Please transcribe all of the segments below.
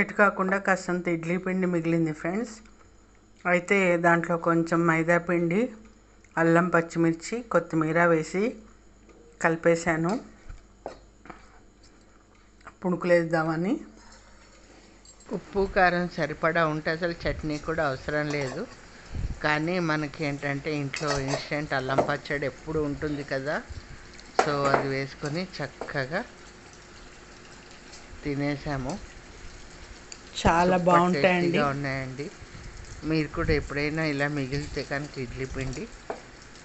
ఎటు కాకుండా కాస్తంత ఇడ్లీ పిండి మిగిలింది ఫ్రెండ్స్. అయితే దాంట్లో కొంచెం మైదా పిండి అల్లం పచ్చిమిర్చి కొత్తిమీర వేసి కలిపేశాను. పుణుకులేద్దామని. ఉప్పు కారం సరిపడా ఉంటే అసలు చట్నీ కూడా అవసరం లేదు. కానీ మనకి ఏంటంటే ఇంట్లో ఇన్స్టెంట్ అల్లం పచ్చడి ఎప్పుడు ఉంటుంది కదా. సో అది వేసుకొని చక్కగా తినేసాము. చాలా బాగుంటాయండి. ఉన్నాయండి. మీరు కూడా ఎప్పుడైనా ఇలా మిగిలితే కనుక ఇడ్లీ పిండి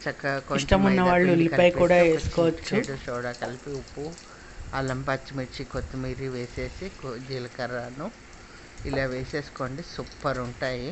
చక్కగా కొంచెం ఇష్టం ఉన్న వాళ్ళు ఉల్లిపాయ కూడా వేసుకోవచ్చు. సోడా కలిపి ఉప్పు అల్లం పచ్చిమిర్చి కొత్తిమీర వేసేసి జీలకర్రను ఇలా వేసేసుకోండి. సూపర్ ఉంటాయి.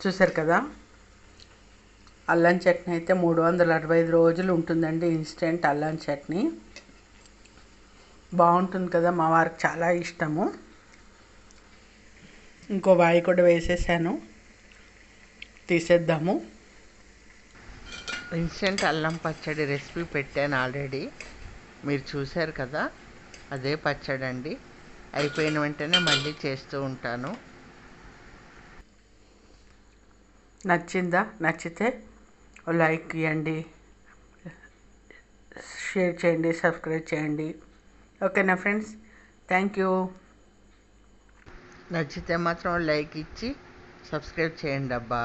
చూసారు కదా? అల్లం చట్నీ అయితే మూడు వందల అరవై ఐదు రోజులు ఉంటుందండి ఇన్స్టెంట్ అల్లం చట్నీ. బాగుంటుంది కదా మా వారికి చాలా ఇష్టము. ఇంకో వాయి కూడా వేసేసాను. తీసేద్దాము. ఇన్స్టెంట్ అల్లం పచ్చడి రెసిపీ పెట్టాను ఆల్రెడీ. మీరు చూశారు కదా అదే పచ్చడి అండి అయిపోయిన వెంటనే మళ్ళీ చేస్తూ ఉంటాను. నచ్చిందా? నచ్చితే ఓ లైక్ ఇవ్వండి షేర్ చేయండి సబ్స్క్రైబ్ చేయండి. ఓకేనా ఫ్రెండ్స్? Thank you. నచ్చితే మాత్రం లైక్ ఇచ్చి సబ్స్క్రైబ్ చేయండి అబ్బా.